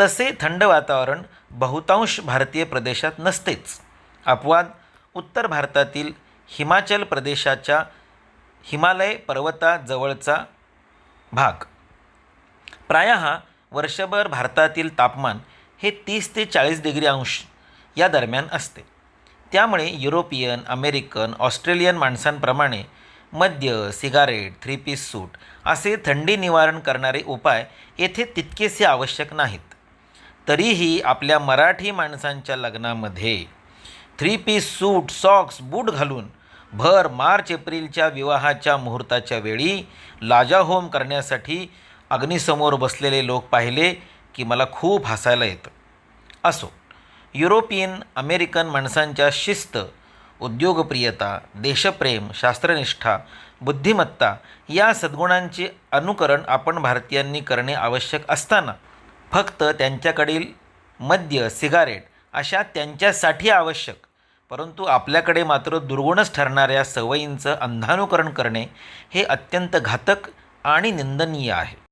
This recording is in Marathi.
तसे थंड वातावरण बहुतांश भारतीय प्रदेशात नसतेच. अपवाद उत्तर भारतातील हिमाचल प्रदेशाच्या हिमालय पर्वताजवळचा भाग. प्रायः वर्षभर भारतातील तापमान हे तीस ते चाळीस डिग्री अंश या दरम्यान असते. त्यामुळे युरोपियन अमेरिकन ऑस्ट्रेलियन माणसांप्रमाणे मद्य सिगारेट थ्री पीस सूट असे थंडी निवारण करणारे उपाय येथे तितकेसे आवश्यक नाहीत. तरीही आपल्या मराठी माणसांच्या लग्नामध्ये three piece suit socks boot घालून भर मार्च एप्रिलच्या विवाहाच्या मुहूर्ताच्या वेळी लाजाहोम करण्यासाठी अग्नीसमोर बसलेले लोक पाहिले की मला खूप हसायला येतं. असो युरोपियन अमेरिकन माणसांच्या शिस्त उद्योगप्रियता देशप्रेम शास्त्रनिष्ठा बुद्धिमत्ता या सद्गुणांचे अनुकरण आपण भारतीयांनी करणे आवश्यक असताना फक्त त्यांच्याकडील मद्य सिगारेट अशा त्यांच्यासाठी आवश्यक. परंतु आपल्याकडे मात्र दुर्गुणच ठरणाऱ्या सवयींचं अंधानुकरण करणे हे अत्यंत घातक आणि निंदनीय आहे.